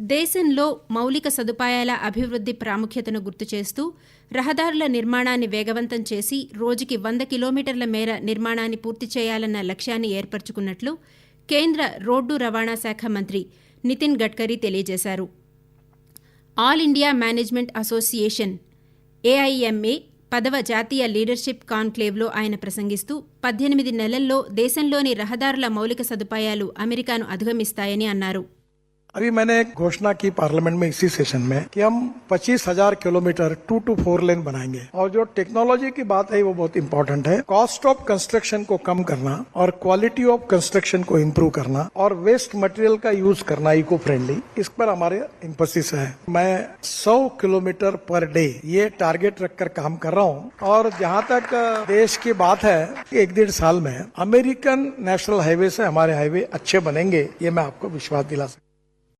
దేశంలో మౌలిక సదుపాయాల అభివృద్ధి ప్రాముఖ్యతను గుర్తు చేస్తూ రహదారుల నిర్మాణాన్ని వేగవంతం చేసి రోజుకి వంద కిలోమీటర్ల మేర నిర్మాణాన్ని పూర్తి చేయాలన్న లక్ష్యాన్ని ఏర్పరచుకున్నట్లు కేంద్ర రోడ్డు రవాణా శాఖ మంత్రి నితిన్ గడ్కరీ తెలియజేశారు. All India management association AIMA పదవ జాతీయ లీడర్షిప్ కాన్క్లేవ్లో ఆయన ప్రసంగిస్తూ పద్దెనిమిది నెలల్లో దేశంలోని రహదారుల మౌలిక సదుపాయాలు అమెరికాను అధిగమిస్తాయని అన్నారు. अभी मैंने एक घोषणा की पार्लियामेंट में इसी सेशन में कि हम पच्चीस हज़ार kilometre two to four lane बनाएँगे। और जो टेक्नोलॉजी की बात है, वो बहुत इंपॉर्टेंट है। कॉस्ट ऑफ़ कंस्ट्रक्शन को कम करना और क्वालिटी ऑफ़ कंस्ट्रक्शन को इम्प्रूव करना और वेस्ट मटेरियल का यूज़ करना इको फ्रेंडली इस पर हमारे इम्पोसिस है। मैं सौ किलोमीटर पर डे ये टारगेट रखकर काम कर रहा हूँ। और जहाँ तक देश की बात है, एक डेढ़ साल में अमेरिकन नेशनल हाईवे से हमारे हाईवे अच्छे बनेंगे, ये मैं आपको विश्वास दिला सकता।